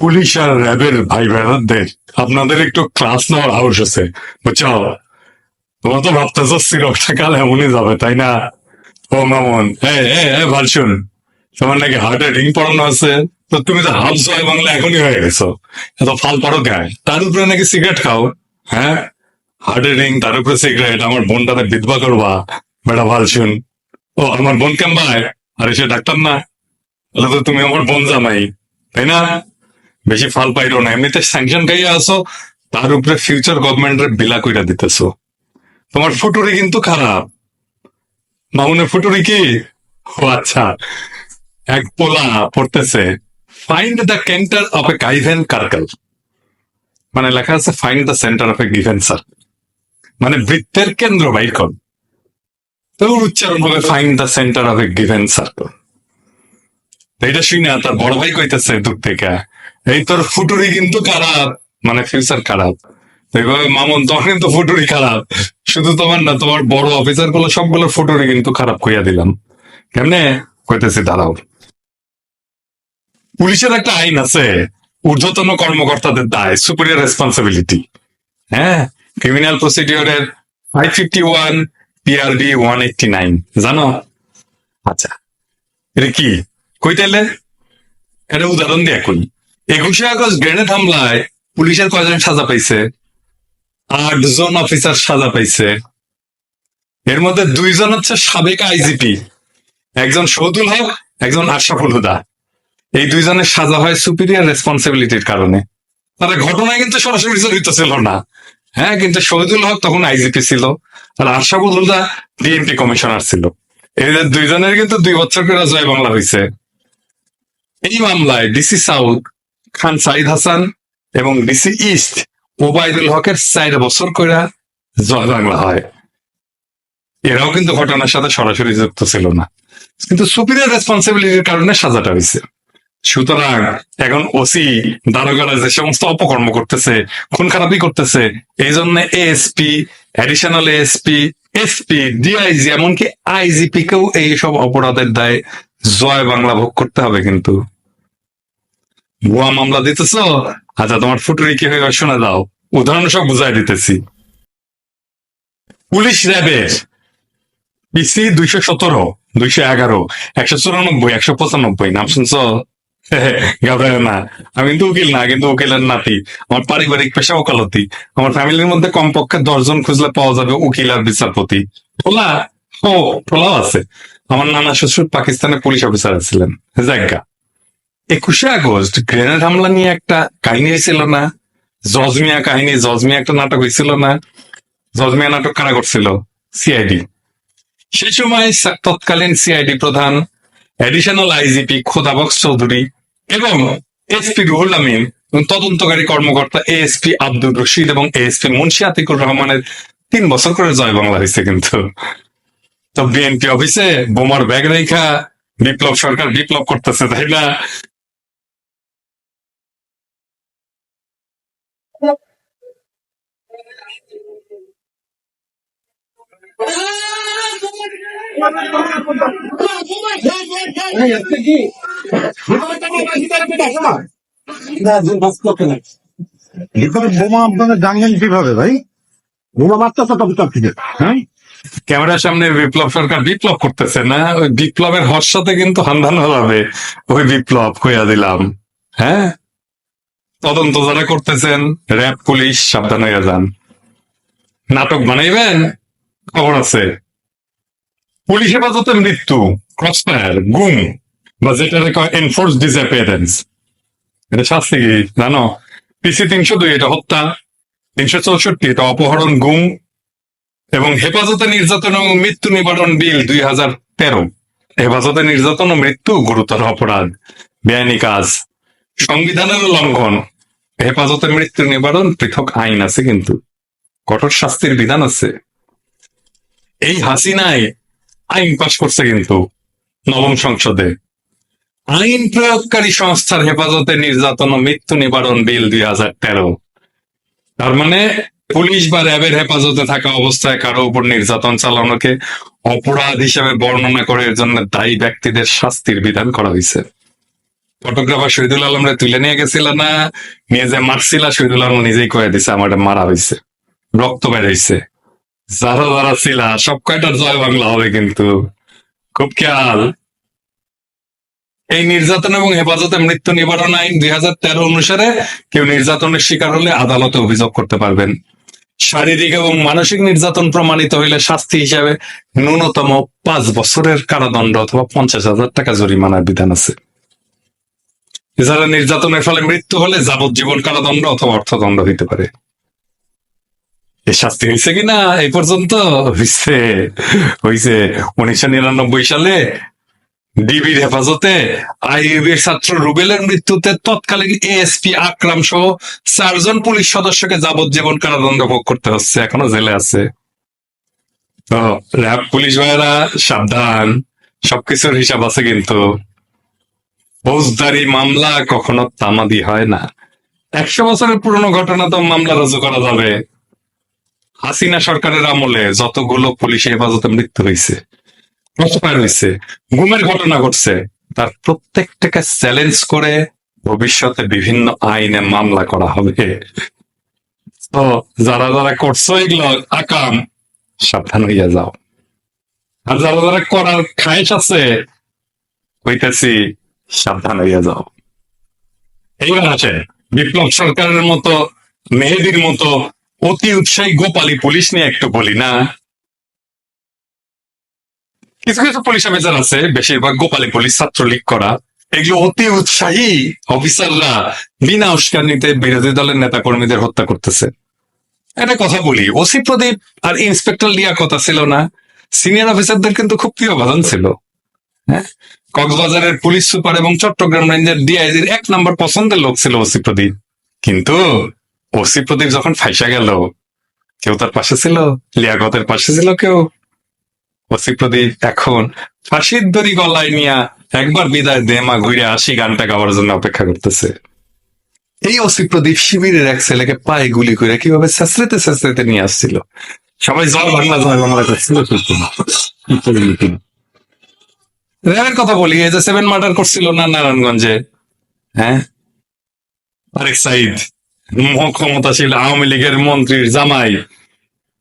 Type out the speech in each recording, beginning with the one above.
Police আর র্যাবের ভাই ব্রাদারদের আপনাদের একটু ক্লাস নেওয়ার হাউস আছে। বুঝছ? তোমার তো ভাবতেছো সিরকটা কাল এমনই যাবে, তাই না? ও মামন ভালো শুন তোমার নাকি হার্টে রিং পড়ানো আছে? তো তুমি তো হাফ জয় বাংলা এখনই হয়ে গেছো। এত ফাল পারো গায়ে তার উপরে নাকি সিগারেট খাও হ্যাঁ? হার্টের রিং তার উপরে সিগারেট আমার বোনটাতে বিধবা করবা। বেটা ভালো শুন ও, আমার বোন কেমবায়? আরে সে ডাক্তার না। তাহলে তো তুমি আমার বোন জামাই, তাই না? বেশি ফাল পাইরো না। এমনিতে স্যাংশন খাইয়ে আসো তার উপরে ফিউচার গভর্নমেন্টের বিলা কইরা দিতেছো। তোমার ফুটুরি কিন্তু খারাপ। মামুনের ফুটুরি কি? ও আচ্ছা। এক পোলা পড়তেছে find the centre of a given circle মানে লেখা আছে find the centre of a given circle মানে বৃত্তের কেন্দ্র বাইর কর। তো উচ্চারণ হবে find the centre of a given circle এটা শুই না তার বড় ভাই কইতেছে দূর থেকে। এই তোর ফুটুরি কিন্তু খারাপ। মানে ফিউচার খারাপ। দেখো মামুন, তোমার কিন্তু ফুটুরি খারাপ। শুধু তোমার না, তোমার বড় অফিসারগুলো সবগুলো ফুটুরি কিন্তু খারাপ কইয়া দিলাম। কেমনে? কইতেছি, দাঁড়াও। পুলিশের একটা আইন আছে। ঊর্ধ্বতন কর্মকর্তাদের দায় সুপিরিয়র রেসপন্সিবিলিটি হ্যাঁ? Criminal প্রসিডিওরের five fifty one PRB one eighty nine জানো? আচ্ছা। এটা কি? কই তাইলে? এটা উদাহরণ দিয়ে কই। একুশে আগস্ট গ্রেনেড হামলায় পুলিশের কয়জন সাজা পাইছে? আট জন অফিসার সাজা পাইছে। এর মধ্যে দুইজন হচ্ছে সাবেক আইজিপি। একজন শহীদুল হক, একজন আশরাফুল হুদা। এই দুইজনের সাজা হয় সুপিরিয়র রেসপন্সিবিলিটির কারণে। তারা ঘটনায় কিন্তু সরাসরি জড়িত ছিল না। হ্যাঁ কিন্তু শহীদুল হক তখন আইজিপি ছিল আর আশরাফুল হুদা ডিএমপি কমিশনার ছিল। এদের দুইজনের কিন্তু দুই বছর করে জয় বাংলা হয়েছে এই মামলায় ডিসি সাউথ খান সাইদ হাসান এবং ডিসি ইস্ট ওবায়দুল হকের চার বছর করে জয় বাংলা হয়। এরাও কিন্তু ঘটনার সাথে সরাসরি যুক্ত ছিল না। কিন্তু সুপিরিয়র রেসপন্সিবিলিটির কারণে সাজাটা হয়েছে সুতরাং এখন ওসি দারোগারা যে সমস্ত অপকর্ম করতেছে, খুন খারাপি করতেছে এই জন্য ASP additional ASP SP DIG এমনকি আইজিপি কেও এইসব অপরাধের দায় জয় বাংলা ভোগ করতে হবে কিন্তু। ভুয়া মামলা দিতেছ? আচ্ছা তোমার ফুটুরি কি হয়ে শোনা দাও। উদাহরণ সব বুঝাই দিতেছি। পুলিশ র্যাবের পিসি দুইশো সতেরো, দুইশো এগারো, একশো চুরানব্বই, একশো পঁচানব্বই। নাম শুনছ? ঘাবড়ায় না। আমি কিন্তু উকিল না, কিন্তু উকিলের নাতি। আমার পারিবারিক পেশা ওকালতি। আমার ফ্যামিলির মধ্যে কমপক্ষে দশজন খুঁজলে পাওয়া যাবে উকিল আর বিচারপতি। টোলা ও টোলাও আছে। আমার নানা শ্বশুর পাকিস্তানে পুলিশ অফিসার ছিলেন। জায়গা। একুশে আগস্ট গ্রেনেড হামলা নিয়ে একটা কাহিনী হয়েছিল না? জজমিয়া কাহিনী জজমিয়া একটা নাটক হয়েছিল না? জজমিয়া নাটক কারা করছিল? সিআইডি। সেই সময় তৎকালীন সিআইডি প্রধান অ্যাডিশনাল আইজিপি খোদাবক্স চৌধুরী এবং এসপি রুহুল আমিন তদন্তকারী কর্মকর্তা এএসপি আব্দুর রশিদ এবং এএসপি মুন্সি আতিকুর রহমানের তিন বছর করে জয় বাংলা হয়েছে কিন্তু। তো বিএনপি অফিসে বোমার ব্যাগ রেখা বিপ্লব সরকার বিপ্লব করতেছে, তাই না? হ্যাঁ ক্যামেরার সামনে বিপ্লব সরকার বিপ্লব করতেছে না? ওই বিপ্লবের হর্ষতে কিন্তু হান্দান হবে। ওই বিপ্লব, কইয়া দিলাম। হ্যাঁ? তদন্ত যারা করতেছেন, র্যাব, পুলিশ, সাবধান হইয়া যান। নাটক বানাইবেন, খবর আছে। পুলিশ হেফাজতে মৃত্যু ক্রসফায়ার গুম, বা যেটা এনফোর্স ডিসঅ্যাপিয়ারেন্স এটা শাস্তি কি? জানো পিসি তিনশো দুই এটা হত্যা, তিনশো চৌষট্টি এটা অপহরণ, গুম, এবং হেফাজতে নির্যাতন এবং মৃত্যু নিবারণ বিল দুই হাজার তেরো। হেফাজতে নির্যাতন ও মৃত্যু গুরুতর অপরাধ। বেআইনি কাজ। সংবিধানের লঙ্ঘন হেফাজতে মৃত্যু নিবারণ পৃথক আইন আছে কিন্তু। কঠোর শাস্তির বিধান আছে। এই হাসিনায় আইন পাশ করছে কিন্তু নবম সংসদে। আইন প্রয়োগকারী সংস্থার হেফাজতে নির্যাতন ও মৃত্যু নিবারণ বিল দুই হাজার তেরো। তার মানে পুলিশ বা র্যাবের হেফাজতে থাকা অবস্থায় কারও উপর নির্যাতন চালানোকে অপরাধ হিসেবে বর্ণনা করে এর জন্য দায়ী ব্যক্তিদের শাস্তির বিধান করা হয়েছে ফটোগ্রাফার শহীদুল আলমরে তুলে নিয়ে গেছিল না? নিয়ে যে মারছিল, শহীদুল আলম নিজেই কয়ে দিছে, আমার মারা হয়েছে রক্ত বের হয়েছে যারা যারা ছিল, সব কয়টার জয় বাংলা হবে কিন্তু। খুব খেয়াল। এই নির্যাতন এবং হেফাজতে মৃত্যু নিবারণ আইন দুই হাজার তেরো অনুসারে কেউ নির্যাতনের শিকার হলে আদালতে অভিযোগ করতে পারবেন। শারীরিক এবং মানসিক নির্যাতন প্রমাণিত হইলে শাস্তি হিসাবে ন্যূনতম পাঁচ বছরের কারাদণ্ড অথবা পঞ্চাশ হাজার টাকা জরিমানার বিধান আছে। এছাড়া নির্যাতনের ফলে মৃত্যু হলে যাবজ্জীবন কারাদণ্ড অথবা অর্থদণ্ড হইতে পারে। শাস্তি হয়েছে কিনা? এই পর্যন্ত হয়েছে হয়েছে উনিশশো নিরানব্বই সালে ডিবির হেফাজতে আইইবির ছাত্র রুবেলের মৃত্যুতে তৎকালীন এএসপি আকরাম সহ চারজন পুলিশ সদস্যকে যাবজ্জীবন কারাদণ্ড ভোগ করতে হচ্ছে, এখনও জেলে আছে। র্যাব পুলিশ ভাইয়েরা, সাবধান, সবকিছুর হিসাব আছে কিন্তু। ফৌজদারি মামলা কখনো তামাদি হয় না। একশো বছরের পুরনো ঘটনা তো মামলা রুজু করা যাবে। হাসিনা সরকারের আমলে যতগুলো পুলিশ হেফাজতে মৃত্যু হয়েছে প্রস্পার হয়েছে, গুমের ঘটনা ঘটছে, তার প্রত্যেকটাকে চ্যালেঞ্জ করে ভবিষ্যতে বিভিন্ন আইনে মামলা করা হবে। তো যারা যারা করছ এগুলো আকাম, সাবধান হইয়া যাও। আর যারা যারা করার খায়েশ আছে, কইতেছি সাবধান হইয়া যাও। এইবার আছে। বিপ্লব সরকারের মতো, মেহেদির মতো, অতি উৎসাহী গোপালী পুলিশ নিয়ে একটু বলি না? কিছু কিছু পুলিশ অফিসার আছে, বেশিরভাগ গোপালী পুলিশ ছাত্রলীগ করা। এগুলো অতি উৎসাহী অফিসাররা বিনা উস্কানিতে বিরোধী দলের নেতা কর্মীদের হত্যা করতেছে। একটা কথা বলি, ওসি প্রদীপ আর ইন্সপেক্টর লিয়া কথা ছিল না। সিনিয়র অফিসারদের কিন্তু খুব প্রিয় ভাজন ছিল। হ্যাঁ? কক্সবাজারের পুলিশ সুপার এবং চট্টগ্রাম রেঞ্জের ডিআইজির এক নম্বর পছন্দের লোক ছিল ওসি প্রদীপ। কিন্তু ওসি প্রদীপ যখন ফাইসা গেল, কেউ তার পাশে ছিল, লিয়াকতের পাশে ছিল কেউ। ওসি প্রদীপ এখন ফাঁসির দড়ি গলায় নিয়া একবার বিদায় দেমা ঘুরে আসি গানটা গাওয়ার জন্য অপেক্ষা করতেছে। এই ওসি প্রদীপ শিবিরের এক ছেলেকে পায়ে গুলি করে কীভাবে শেষরেতে শেষরেতে নিয়ে আসছিল? সবাই জয় বাংলা জয় বাংলা করছিল? র্যাবের কথা বলি, এই যে সেভেন মার্ডার করছিল না নারায়ণগঞ্জে? হ্যাঁ? আরেক সাইড ক্ষমতাশীল আওয়ামী লীগের মন্ত্রীর জামাই।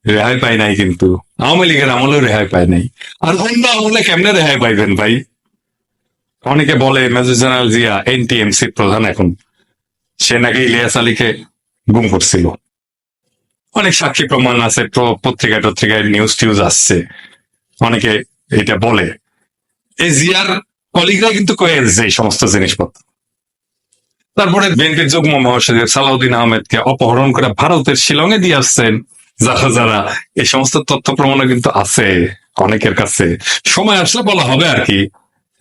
রেহাই পায় নাই কিন্তু। আওয়ামী লীগের আমলেও রেহাই পায় নাই। আর অন্য আমলে কেমনে রেহাই পাইবেন ভাই? অনেকে বলে, মেজর জেনারেল জিয়া এনটিএমসি প্রধান এখন। সে নাকি ইলিয়াস আলীকে গুম করছিল। অনেক সাক্ষী প্রমাণ আছে পত্রিকায় টত্রিকায় নিউজ টিউজ আসছে। অনেকে এটা বলে। এই জিয়ার কলিগরা কিন্তু কয়ে এসেছে এই সমস্ত জিনিসপত্র। তারপরে বিএনপির যুগ্ম মহাসচিব সালাউদ্দিন আহমেদকে অপহরণ করে ভারতের শিলংয়ে দিয়ে আসছেন যারা যারা এই সমস্ত তথ্য প্রমাণও কিন্তু আছে অনেকের কাছে। সময় আসলে বলা হবে আর কি।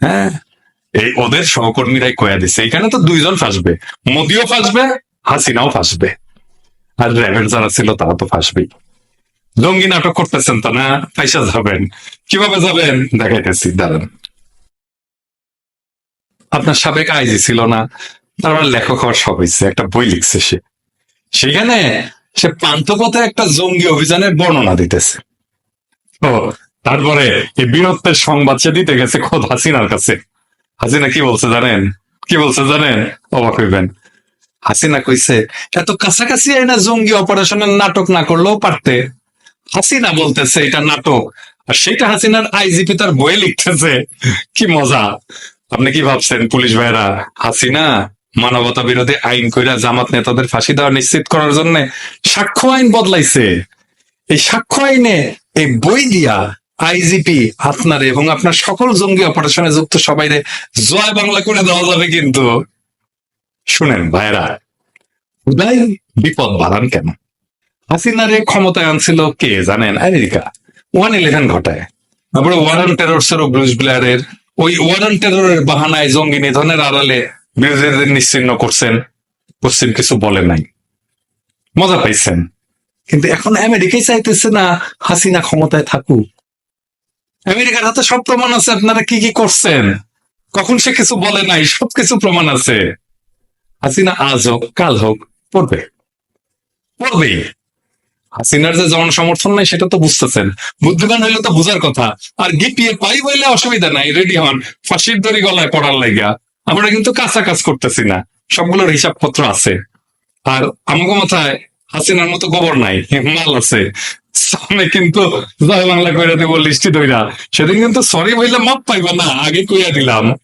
হ্যাঁ এই ওদের সহকর্মীরাই কয়া দিছে। এখানে তো দুইজন ফাঁসবে। মোদিও ফাঁসবে, হাসিনাও ফাঁসবে। আর র্যাবের যারা ছিল তারা তো ফাঁসবেই। জঙ্গি নাটক করতেছেন তো না, পয়সা যাবেন। কীভাবে যাবেন? দেখাইতেছি, দাঁড়ান। আপনার সাবেক আইজি ছিল না তারপর লেখক হওয়ার সব হয়েছে, একটা বই লিখছে সে। সেখানে সে পান্থপথে একটা জঙ্গি অভিযানের বর্ণনা দিতেছে। ও, তারপরে এই বীরত্বের সংবাদ সে দিতে গেছে খোদ হাসিনার কাছে। হাসিনা কি বলছে জানেন? কি বলছে জানেন? অবাক হইবেন। হাসিনা কইছে, এত কাছাকাছি না জঙ্গি অপারেশনের নাটক না করলেও পারতে। হাসিনা বলতেছে, এটা নাটক। আর সেটা হাসিনার আইজিপি তার বইয়ে লিখতেছে। কি মজা। আপনি কি ভাবছেন, পুলিশ ভাইরা হাসিনা মানবতা বিরোধী আইন কইরা জামাত নেতাদের ফাঁসি দেওয়া নিশ্চিত করার জন্য সাক্ষ্য আইন বদলাইছে? এই সাক্ষ্য আইনে এই বই দিয়া আইজিপি আপনার এবং আপনার সকল জঙ্গি অপারেশনে যুক্ত সবাই জয় বাংলা করে দেওয়া যাবে কিন্তু। শুনেন ভাইরা, উদয় বিপদ বাড়ান কেন? হাসিনারে ক্ষমতায় আনছিল কে জানেন? আমেরিকা। ওয়ান ইলেভেন ঘটায়। তারপরে ওয়ারান টেরোর্স এর ব্রুস ব্লেয়ারের ওই ওয়ারান টেরোরের বাহানায় জঙ্গি নিধনের আড়ালে বিরোধীদের নিশ্চিন্ন করছেন, পশ্চিম কিছু বলে নাই। মজা পাইছেন। কিন্তু এখন আমেরিকাই চাইতেছে না হাসিনা ক্ষমতায় থাকুক। আমেরিকার হাতে সব প্রমাণ আছে, আপনারা কি কি করছেন? কখন সে কিছু বলে নাই সবকিছু প্রমাণ আছে। হাসিনা আজ হোক, কাল হোক, পড়বে। পড়বেই। হাসিনার যে জন সমর্থন নাই, সেটা তো বুঝতেছেন। বুদ্ধিমান হইলে তো বোঝার কথা। আর গিপিয়ে পাই বইলে অসুবিধা নাই, রেডি হন। ফাঁসির দড়ি গলায় পড়ার লাগিয়া আমরা কিন্তু কাঁচা কাজ করতেছি না। সবগুলোর হিসাবপত্র আছে। আর আমাকে মাথায় হাসিনার মতো গোবর নাই, মাল আছে। সামনে কিন্তু জয় বাংলা কইরা দেবো লিস্টি দইরা। সেদিন কিন্তু সরি বললে মাপ পাইবা না, আগে কইয়া দিলাম।